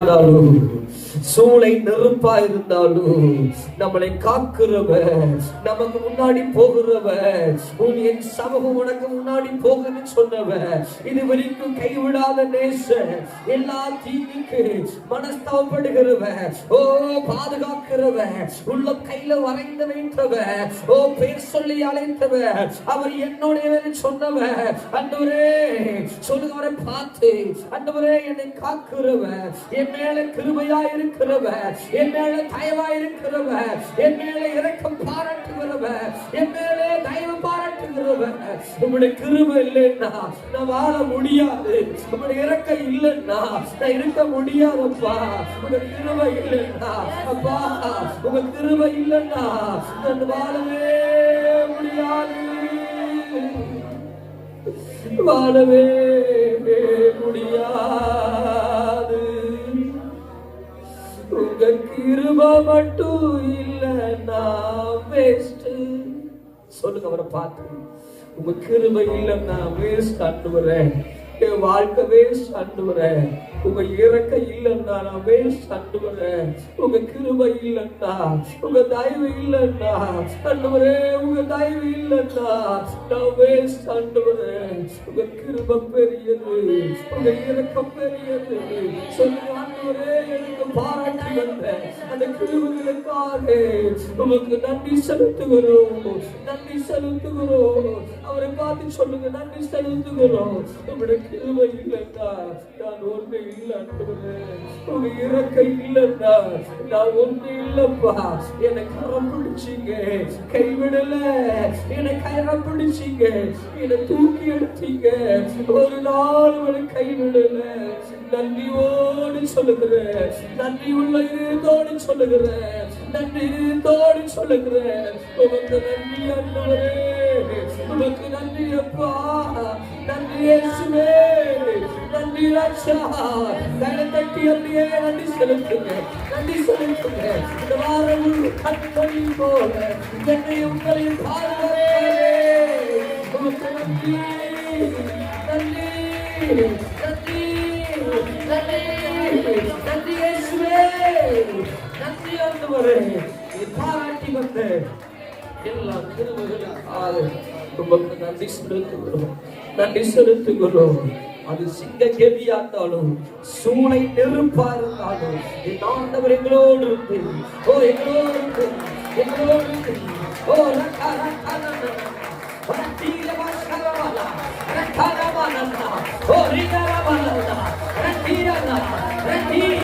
இருந்தாலும் சூளை நெருப்பா இருந்தாலும் நம்மளை காக்குறவ நமக்கு முன்னாடி போகிறவன் உன் என் சமூகம் உனக்கு முன்னாடி போகுன்னு சொன்னவ இது வரைக்கும் கைவிடாத நேச எல்லா தீங்குக்கு மனஸ்தாபப்படுகிறவன் ஓ பாதுகாக்கிறவ உள்ள கையில வரைந்து வைத்தவன் ஓ பேர் சொல்லி அழைத்தவன் அவர் என்னுடைய சொன்னவன் அன்றுவரே சொல்லுகிறவரை பார்த்து அன்றுவரே என்னை காக்குறவ என் மேல கிருபையா இருக்கிறவர் என் மேல தயவா இருக்கிறவர் என் மேல இறக்கம் பாராட்டுகிறவர் என் மேல தயவு பாராட்டுகிறவர் உங்களுடைய கிருப இல்லைன்னா நான் வாழ முடியாது. உங்களுடைய இறக்கம் இல்லைன்னா நான் இருக்க முடியாதப்பா. உங்க கிருப இல்லைன்னா அப்பா உங்க கிருப இல்லைன்னா நான் வாழவே முடியாது. வாழவே கிருபா மட்டும் இல்லைன்னா வேஸ்ட் சொல்லுங்க அவரை பார்த்து. உங்க கிருமை இல்லை நான் வேஸ்ட் அண்டுவரேன் வாழ்க்கவே வாழ்க்கை உங்க இறக்க இல்லைன்னா நான் வேஸ்ட் உங்க கிருபை இல்லைன்னா உங்க தயவு இல்லைன்னா அண்டுவரே உங்க தயவு இல்லைன்னா நான் வேஸ்ட் உங்க கிருப பெரியது உங்க இறக்கம் பெரியது. சொல்லுங்க ஆண்டவரே எனக்கு பாராட்டி வந்த அந்த கிருபுகளுக்காக உமக்கு நன்றி செலுத்துகிறோம். நன்றி செலுத்துகிறோம். அவரை பார்த்து சொல்லுங்க நன்றி செலுத்துகிறோம். உங்களுக்கு கிருபை இல்லைண்டா நான் ஒன்று இல்லை உங்க இறக்க இல்லைண்டா நான் ஒன்று இல்லப்பா. என்னை கரம் பிடிச்சீங்க. கைவிடல. என்னை கரம் பிடிச்சீங்க. என்னை தூக்கி எடுத்தீங்க. ஒரு நாள் உங்களை கைவிடல. நன்றியோடு சொல்லுகிறேன். நன்றி உள்ள இருதோடு சொல்லுகிறேன். நன்றி இருதோடு சொல்லுகிறேன். உமக்கு நன்றி அண்ணே உமக்கு நன்றி அப்பா. தலை தட்டி அப்படியே நன்றி செலுத்துங்க. நன்றி செலுத்துங்க. இந்த வாரம் உங்கள் கண்மணி போல என்னை உங்களையும் பாதுகாக்கிறே நன்றி. நன்றி. நன்றி. நன்றி. நன்றி இயேசுவே. நன்றி ஆண்டவரே. பாராட்டி வந்த எல்லா கிருபைகளுக்காக நன்றி செலுத்துகிறோம். நன்றி செலுத்துகிறோம். அது சிங்க கெவியா இருந்தாலும் சூளை நெருப்பா இருந்தாலும் என் ஆண்டவர் எங்களோடு இருந்து ஓ எங்களோடு இருந்து எங்களோடு இருந்து. ஓ ரக்கா ரக்கா ரக்கா. ரக்கா ரக்கா ரக்கா ரக்கா ரக்கா ரக்கா